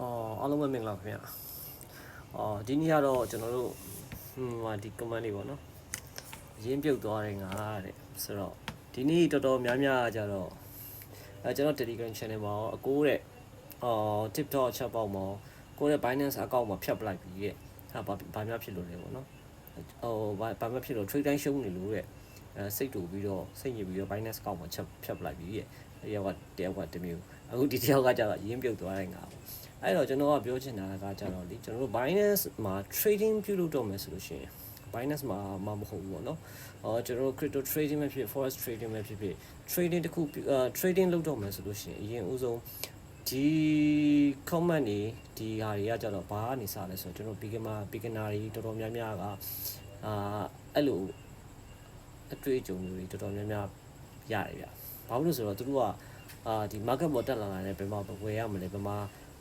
အော်အားလုံးပဲမင်္ဂလာပါခင်ဗျာအော်ဒီနေ့ကတော့ကျွန်တော်တို့ဟိုဟာဒီ comment လေးပေါ့နော်ရင်းပြုတ်သွားတယ်ငါတဲ့ဆိုတော့ဒီနေ့တော်တော်များများကြတော့အဲကျွန်တော် Telegram channel မှာရောအကိုတဲ့အော် TikTok ချက်ပေါက်မှာကိုတဲ့ Binance account မှာဖြတ်ပလိုက်ပြီတဲ့ဟာဘာဘာများဖြစ်လို့လဲပေါ့နော်ဟိုဘာဘာမှဖြစ်လို့ trade တိုင်းရှုံးနေလို့တဲ့အဲစိတ်တူပြီးတော့စိတ်ညစ်ပြီးတော့ Binance account မှာချက်ဖြတ်ပလိုက်ပြီတဲ့တယောက်ကတယောက်ကတစ်မျိုးအခုဒီတယောက်ကကြတော့ရင်းပြုတ်သွားတယ်ငါပေါ့ အဲ့တော့ကျွန်တော်ကပြောချင်တာကကြတော့လေကျွန်တော်တို့ Binance မှာ trading ပြုလုပ်တော့မယ်ဆိုလို့ရှိရင် Binance မှာမမဟုတ်ဘူးပေါ့နော်။အော်ကျွန်တော်တို့ crypto trading ပဲဖြစ် forex trading ပဲဖြစ်ဖြစ် trading တစ်ခုအာ trading လုပ်တော့မယ်ဆိုလို့ရှိရင်အရင်ဦးဆုံးဒီ comment တွေဒီဟာတွေကကြတော့ဘာကနေစလဲဆိုတော့ကျွန်တော် beginner beginner တွေတော်တော်များများကအာအဲ့လိုအတွေ့အကြုံတွေတော်တော်များများရတယ်ဗျ။ဘာလို့လဲဆိုတော့သူတို့ကအာဒီ market ပေါ်တက်လာတာလည်းဘယ်မှာဝယ်ရမလဲဘယ်မှာ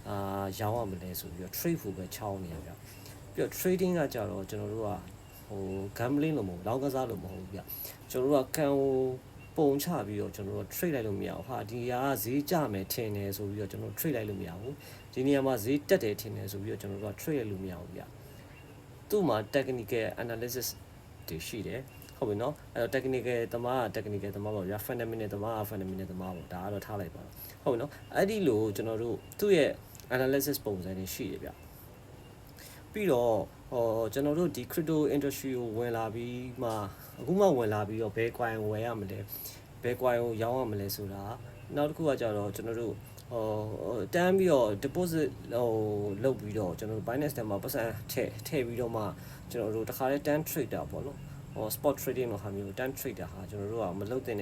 အာရောင်းရမလဲဆိုပြီးတော့ trade ဖို့ပဲချောင်းနေရဗျပြီးတော့ trading ကကြတော့ကျွန်တော်တို့ကဟို gambling လို့မဟုတ်လောင်းကစားလို့မဟုတ်ဘူးဗျကျွန်တော်တို့ကကန်ဟိုပုံချပြီးတော့ကျွန်တော်တို့ trade လိုက်လို့မရဘူးဟာဒီဟာကဈေးကျမယ်ထင်တယ်ဆိုပြီးတော့ကျွန်တော် trade လိုက်လို့မရဘူးဒီနေရာမှာဈေးတက်တယ်ထင်တယ်ဆိုပြီးတော့ကျွန်တော်တို့က trade လိုက်လို့မရဘူးဗျသူ့မှာ technical analysis တွေရှိတယ်ဟုတ်ပြီနော်အဲ့တော့ technical တမားက technical တမားပေါ့ဗျာ fundamental တမားက fundamental တမားပေါ့ဒါကတော့ထားလိုက်ပါတော့ဟုတ်ပြီနော်အဲ့ဒီလိုကျွန်တော်တို့သူ့ရဲ့ analysis ပုံစံတွေရှိတယ်ဗျပြီးတော့ဟောကျွန်တော်တို့ဒီ crypto industry ကိုဝင်လာပြီးမှအခုမှဝင်လာပြီးတော့ဘယ် coin ဝယ်ရမလဲဘယ် coin ကိုရောင်းရမလဲဆိုတာနောက်တစ်ခုကကြတော့ကျွန်တော်တို့ဟိုတန်းပြီးတော့ deposit ဟိုလုပ်ပြီးတော့ကျွန်တော်တို့ Binance ထဲမှာပတ်စံထည့်ထည့်ပြီးတော့မှကျွန်တော်တို့တခါလဲ tan trader ပေါ့နော်ဟို spot trading လို့ဟာမျိုး tan trader ဟာကျွန်တော်တို့ကမလုပ်တဲ့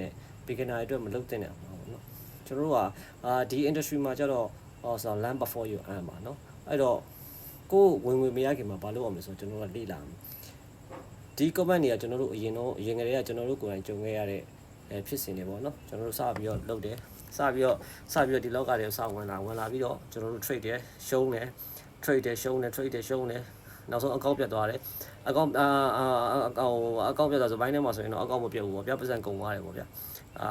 beginner အတွက်မလုပ်တဲ့ပါပေါ့နော်ကျွန်တော်တို့ကအာဒီ industry မှာကြတော့ ဟောဆို land before you earn ပါနော်အဲ့တော့ကိုယ်ဝင်ဝင်မရခင်မှာဘာလုပ်အောင်လဲဆိုတော့ကျွန်တော်တို့ကလေ့လာမယ်ဒီ comment တွေကကျွန်တော်တို့အရင်တော့အရင်ကတည်းကကျွန်တော်တို့ကိုယ်တိုင်ကြုံခဲ့ရတဲ့အဲဖြစ်စဉ်တွေပေါ့နော်ကျွန်တော်တို့စပြီးတော့လုပ်တယ်စပြီးတော့စပြီးတော့ဒီလောက်ကတွေစဝင်လာဝင်လာပြီးတော့ကျွန်တော်တို့ trade တယ်ရှုံးတယ် trade တယ်ရှုံးတယ် trade တယ်ရှုံးတယ်နောက်ဆုံးအကောင့်ပြတ်သွားတယ်အကောင့်အာအာအကောင့်အကောင့်ပြတ်သွားဆိုဘိုင်းထဲမှာဆိုရင်တော့အကောင့်မပြတ်ဘူးပေါ့ဗျာပတ်စံကုန်သွားတယ်ပေါ့ဗျာအာ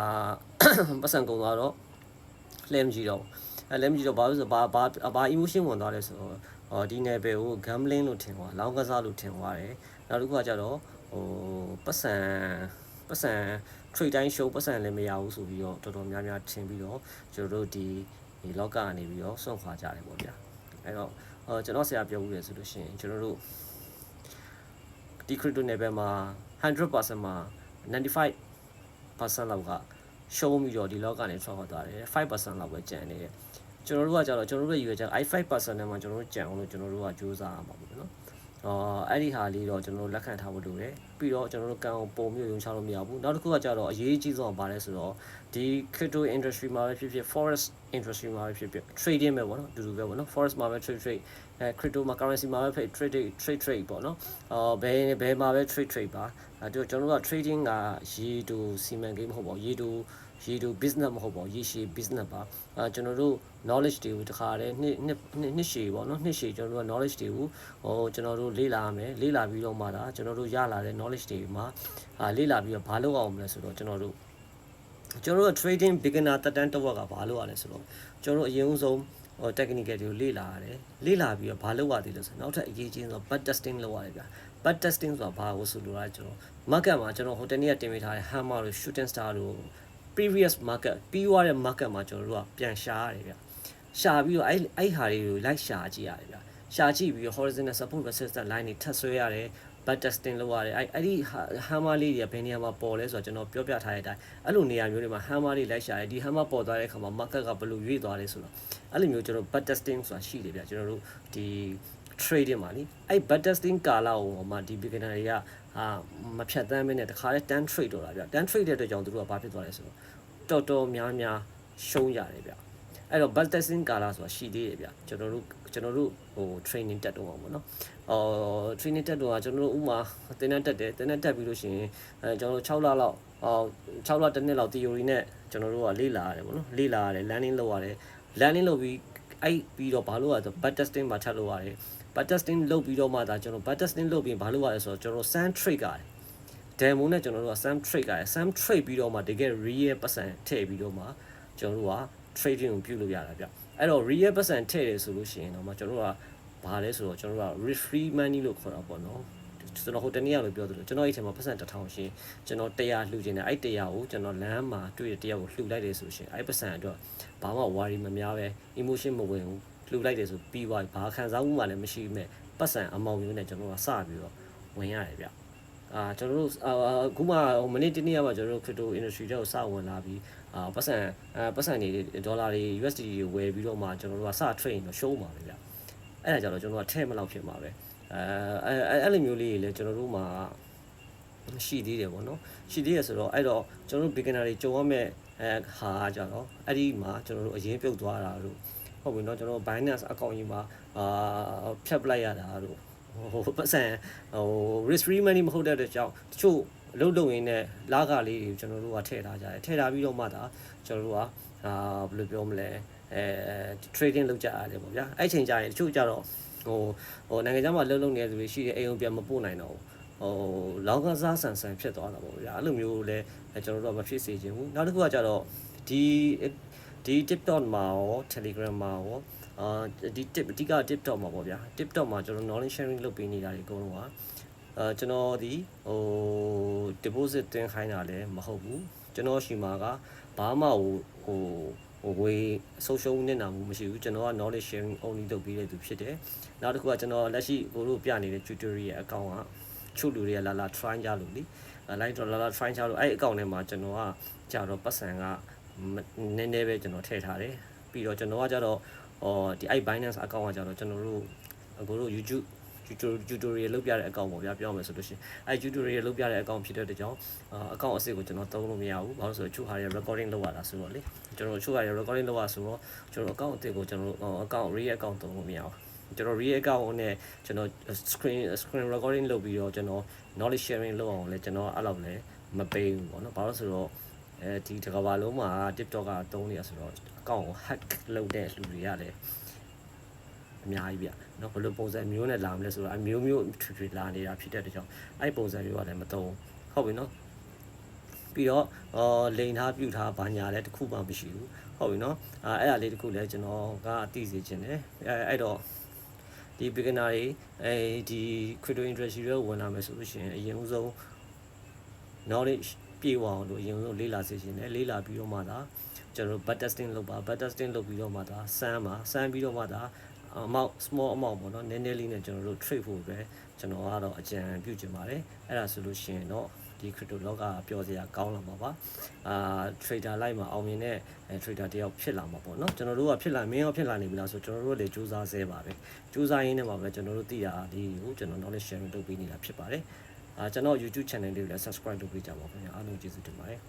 ပတ်စံကုန်သွားတော့လှမ်းကြည့်တော့ အဲလှမ်းကြည့်တော့ဘာလို့ဆိုဘာဘာဘာ emotion ဝင်သွားလဲဆိုတော့ဟောဒီနယ်ပယ်ကို gambling လို့ထင်သွားလောင်းကစားလို့ထင်သွားတယ်နောက်တစ်ခုကကြတော့ဟိုပတ်စံပတ်စံ trade တိုင်း show ပတ်စံလည်းမရဘူးဆိုပြီးတော့တော်တော်များများထင်ပြီးတော့ကျွန်တော်တို့ဒီဒီလောကကနေပြီးတော့စွန့်ခွာကြတယ်ပေါ့ဗျာအဲတော့ဟောကျွန်တော်ဆရာပြောဦးတယ်ဆိုလို့ရှိရင်ကျွန်တော်တို့ဒီ crypto နယ်ပယ်မှာ100%မှာ95%လောက်ကရှုံးပြီးတော့ဒီလောကနေထွက်ခွာသွားတယ်5%လောက်ပဲကျန်နေတယ် ကျွန်တော်တို့ကကြတော့ကျွန်တော်တို့ရဲ့ရွေးချက် i5% နဲ့မှကျွန်တော်တို့ကြံအောင်လို့ကျွန်တော်တို့ကစူးစမ်းရမှာပေါ့နော်အော်အဲ့ဒီဟာလေးတော့ကျွန်တော်တို့လက်ခံထားဖို့လိုတယ်ပြီးတော့ကျွန်တော်တို့ကံအောင်ပုံမျိုးရုံချလို့မရဘူးနောက်တစ်ခုကကြတော့အရေးကြီးဆုံးကဘာလဲဆိုတော့ဒီ crypto industry မှာပဲဖြစ်ဖြစ် forex industry မှာပဲဖြစ်ဖြစ် trading ပဲပေါ့နော်အတူတူပဲပေါ့နော် forex မှာပဲ trade trade အဲ crypto မှာ currency မှာပဲဖြစ် trade trade trade ပေါ့နော်အော်ဘယ်ဘယ်မှာပဲ trade trade ပါအဲတို့ကျွန်တော်တို့က trading ကရေတူစီမံကိန်းမဟုတ်ပါဘူးရေတူ ရေတူ business မဟုတ်ပါဘူးရေရှည် business ပါအဲကျွန်တော်တို့ knowledge တွေကိုတခါတည်းနှစ်နှစ်နှစ်နှစ်ရှည်ပေါ့နော်နှစ်ရှည်ကျွန်တော်တို့က knowledge တွေကိုဟိုကျွန်တော်တို့လေ့လာရမယ်လေ့လာပြီးတော့မှဒါကျွန်တော်တို့ရလာတဲ့ knowledge တွေမှာအာလေ့လာပြီးတော့ဘာလုပ်အောင်မလဲဆိုတော့ကျွန်တော်တို့ကျွန်တော်တို့ trading beginner တက်တန်းတစ်ဝက်ကဘာလုပ်ရလဲဆိုတော့ကျွန်တော်တို့အရင်ဆုံးဟို technical တွေကိုလေ့လာရတယ်လေ့လာပြီးတော့ဘာလုပ်ရသေးလဲဆိုတော့နောက်ထပ်အရေးကြီးဆုံး bud testing လုပ်ရတယ်ဗျာ bud testing ဆိုတာဘာကိုဆိုလိုတာကျွန်တော် market မှာကျွန်တော်ဟိုတနေ့ကတင်ပေးထားတဲ့ hammer တို့ shooting star တို့ previous market ပြီးသွားတဲ့ market မှာကျွန်တော်တို့ကပြန်ရှာရတယ်ဗျရှာပြီးတော့အဲ့အဲ့ဟာတွေကိုလိုက်ရှာကြည့်ရတယ်ဗျရှာကြည့်ပြီးတော့ horizontal support resistance line တွေထပ်ဆွဲရတယ် bud testing လုပ်ရတယ်အဲ့အဲ့ဒီ hammer လေးတွေကဘယ်နေရာမှာပေါ်လဲဆိုတော့ကျွန်တော်ပြောပြထားတဲ့အတိုင်းအဲ့လိုနေရာမျိုးတွေမှာ hammer လေးလိုက်ရှာရတယ်ဒီ hammer ပေါ်သွားတဲ့အခါမှာ market ကဘယ်လိုရွေ့သွားလဲဆိုတော့အဲ့လိုမျိုးကျွန်တော် bud testing ဆိုတာရှိတယ်ဗျကျွန်တော်တို့ဒီ trading မှာလीအဲ့ bud testing ကာလကိုမှဒီ beginner တွေကအာမဖြတ်သန်းမင်းနဲ့တခါလဲ tan trade တော့တာဗျ tan trade တဲ့အတွက်ကြောင့်သူတို့ကဘာဖြစ်သွားလဲဆိုတော့ တော်တော်များများရှုံးရတယ်ဗျအဲ့တော့ bud testing ကာလဆိုတာရှိသေးတယ်ဗျကျွန်တော်တို့ကျွန်တော်တို့ဟို training တက်တော့အောင်ပေါ့နော်အော် training တက်တော့ကကျွန်တော်တို့ဥမာတင်းတန်းတက်တယ်တင်းတန်းတက်ပြီးလို့ရှိရင်အဲကျွန်တော်တို့6လလောက်အော်6လတစ်နှစ်လောက် theory နဲ့ကျွန်တော်တို့ကလေ့လာရတယ်ပေါ့နော်လေ့လာရတယ် learning လုပ်ရတယ် learning လုပ်ပြီးအဲ့ပြီးတော့ဘာလို့ရလဲဆို bud testing မှာထပ်လုပ်ရတယ် bud testing လုပ်ပြီးတော့မှဒါကျွန်တော် bud testing လုပ်ပြီးဘာလို့ရလဲဆိုတော့ကျွန်တော် sand trade ကတယ် demo နဲ့ကျွန်တော်တို့က sam trade ကရယ် sam trade ပြီးတော့မှတကယ် real ပတ်စံထည့်ပြီးတော့မှကျွန်တော်တို့က trading ကိုပြုလုပ်ရတာဗျအဲ့တော့ real ပတ်စံထည့်တယ်ဆိုလို့ရှိရင်တော့မှကျွန်တော်တို့ကဘာလဲဆိုတော့ကျွန်တော်တို့က refree money လို့ခေါ်တာပေါ့နော်ကျွန်တော်ဟိုတနေ့ကလို့ပြောသလိုကျွန်တော်အဲ့ထဲမှာပတ်စံတစ်ထောင်ရှင်ကျွန်တော်100လှူခြင်းတယ်အဲ့100ကိုကျွန်တော်လမ်းမှာတွေ့တဲ့100ကိုလှူလိုက်တယ်ဆိုရှင်အဲ့ပတ်စံအတွက်ဘာမှ worry မများပဲ emotion မဝင်ဘူးလှူလိုက်တယ်ဆိုပြီးသွားပြီဘာခံစားမှုမှလည်းမရှိမဲ့ပတ်စံအမောင်မျိုးနဲ့ကျွန်တော်ကစပြီးတော့ဝင်ရတယ်ဗျ အာကျွန်တော်တို့အခုမှဟိုမနေ့တနေ့ကမှကျွန်တော်တို့ crypto industry တွေကိုစဝင်လာပြီးအာပတ်စံအာပတ်စံတွေဒေါ်လာတွေ USD တွေဝယ်ပြီးတော့မှကျွန်တော်တို့ကစ trade တော့ show မှာပဲဗျအဲ့ဒါကြတော့ကျွန်တော်ကထဲမလောက်ဖြစ်မှာပဲအဲအဲအဲ့လိုမျိုးလေးတွေလည်းကျွန်တော်တို့မှာရှိသေးတယ်ပေါ့နော်ရှိသေးရဆိုတော့အဲ့တော့ကျွန်တော်တို့ beginner တွေကြုံရမဲ့အဲဟာကြတော့အဲ့ဒီမှာကျွန်တော်တို့အရင်ပြုတ်သွားတာတို့ဟုတ်ပြီเนาะကျွန်တော် Binance account ကြီးမှာအာဖြတ်ပလိုက်ရတာတို့ ဟိုပတ်စံဟို risk free money မဟုတ်တဲ့အတွက်ကြောင့်တချို့အလုပ်လုပ်ရင်းနဲ့လာကလေးတွေကျွန်တော်တို့ကထည့်ထားကြတယ်ထည့်ထားပြီးတော့မှဒါကျွန်တော်တို့ကအာဘယ်လိုပြောမလဲအဲ trading လုပ်ကြရတယ်ပေါ့ဗျာအဲ့ချိန်ကျရင်တချို့ကြတော့ဟိုဟိုနိုင်ငံခြားမှာလှုပ်လှုပ်နေတဲ့သူတွေရှိတယ်အိမ်အောင်ပြန်မပို့နိုင်တော့ဘူးဟိုလောက်ကစားဆန်ဆန်ဖြစ်သွားတာပေါ့ဗျာအဲ့လိုမျိုးလဲကျွန်တော်တို့ကမဖြစ်စေချင်ဘူးနောက်တစ်ခုကကြတော့ဒီဒီ TikTok မှာရော Telegram မှာရော အာဒီ tip အဓိက TikTok မှာပေါ့ဗျာ TikTok မှာကျွန်တော် knowledge sharing လုပ်ပေးနေတာတွေအကုန်လုံးကအာကျွန်တော်ဒီဟို deposit တင်ခိုင်းတာလည်းမဟုတ်ဘူးကျွန်တော်ရှိမှာကဘာမှဟိုဟိုဟိုဝေး social နဲ့နာမှုမရှိဘူးကျွန်တော်က knowledge sharing only လုပ်ပေးတဲ့သူဖြစ်တယ်နောက်တစ်ခုကကျွန်တော်လက်ရှိကိုတို့ပြနေတဲ့ tutorial account ကချို့လူတွေကလာလာ try ကြလို့လीလိုက်တော့လာလာ try ကြလို့အဲ့ account ထဲမှာကျွန်တော်ကကြာတော့ပတ်စံကနည်းနည်းပဲကျွန်တော်ထည့်ထားတယ်ပြီးတော့ကျွန်တော်ကကြတော့ ဟောဒီအဲ့ Binance account ကကြတော့ကျွန်တော်တို့အကိုတို့ YouTube tutorial လုပ်ပြတဲ့ account ပေါ့ဗျာပြောမယ်ဆိုလို့ရှိရင်အဲ tutorial လုပ်ပြတဲ့ account ဖြစ်တဲ့ကြောင့်အ account အစစ်ကိုကျွန်တော်သုံးလို့မရဘူးဘာလို့ဆိုတော့ချို့ဟာတွေ recording လုပ်ရတာဆိုတော့လေကျွန်တော်ချို့ဟာတွေ recording လုပ်ရဆိုတော့ကျွန်တော် account အစ်ကိုကျွန်တော် account real account သုံးလို့မရဘူးကျွန်တော် real account နဲ့ကျွန်တော် screen screen recording လုပ်ပြီးတော့ကျွန်တော် knowledge sharing လုပ်အောင်လဲကျွန်တော်အဲ့လောက်လဲမပေးဘူးပေါ့နော်ဘာလို့ဆိုတော့ အဲဒီတစ်ကမ္ဘာလုံးမှာ TikTok ကတုံးနေရဆိုတော့ account ကို hack လုပ်တဲ့လူတွေရတယ်အများကြီးဗျเนาะဘယ်လိုပုံစံမျိုးနဲ့လာမလဲဆိုတော့အမျိုးမျိုးထွေထွေလာနေတာဖြစ်တဲ့တကြောင်အဲ့ပုံစံမျိုးကလည်းမတုံးဟုတ်ပြီเนาะပြီးတော့အော်လိန်ထားပြုတ်ထားဘာညာလဲတခုမှမရှိဘူးဟုတ်ပြီเนาะအဲအဲ့ဒါလေးတခုလဲကျွန်တော်ကအသိစေချင်တယ်အဲအဲ့တော့ဒီ beginner တွေအဲဒီ crypto industry တွေဝင်လာမယ်ဆိုလို့ရှိရင်အရင်ဦးဆုံး knowledge ပြေဝအောင်လို့အရင်ဆုံးလေ့လာစေချင်တယ်လေ့လာပြီးတော့မှသာကျွန်တော် bad testing လုပ်ပါ bad testing လုပ်ပြီးတော့မှသာစမ်းပါစမ်းပြီးတော့မှသာ amount small amount ပေါ့နော်နည်းနည်းလေးနဲ့ကျွန်တော်တို့ trade ဖို့ပဲကျွန်တော်ကတော့အကြံပြုချင်ပါတယ်အဲ့ဒါဆိုလို့ရှိရင်တော့ဒီ crypto လောကပျော်စရာကောင်းလာမှာပါအာ trader လိုက်မှာအောင်မြင်တဲ့ trader တယောက်ဖြစ်လာမှာပေါ့နော်ကျွန်တော်တို့ကဖြစ်လာမင်းရောဖြစ်လာနေပြီလားဆိုကျွန်တော်တို့လည်းစူးစမ်းဆဲပါပဲစူးစမ်းရင်းနဲ့မှာပဲကျွန်တော်တို့သိတာဒီကိုကျွန်တော် knowledge sharing လုပ်ပေးနေတာဖြစ်ပါတယ် အာကျွန်တော် YouTube channel လေးကိုလည်း subscribe လုပ်ပေးကြပါခင်ဗျာအားလုံးကျေးဇူးတင်ပါတယ်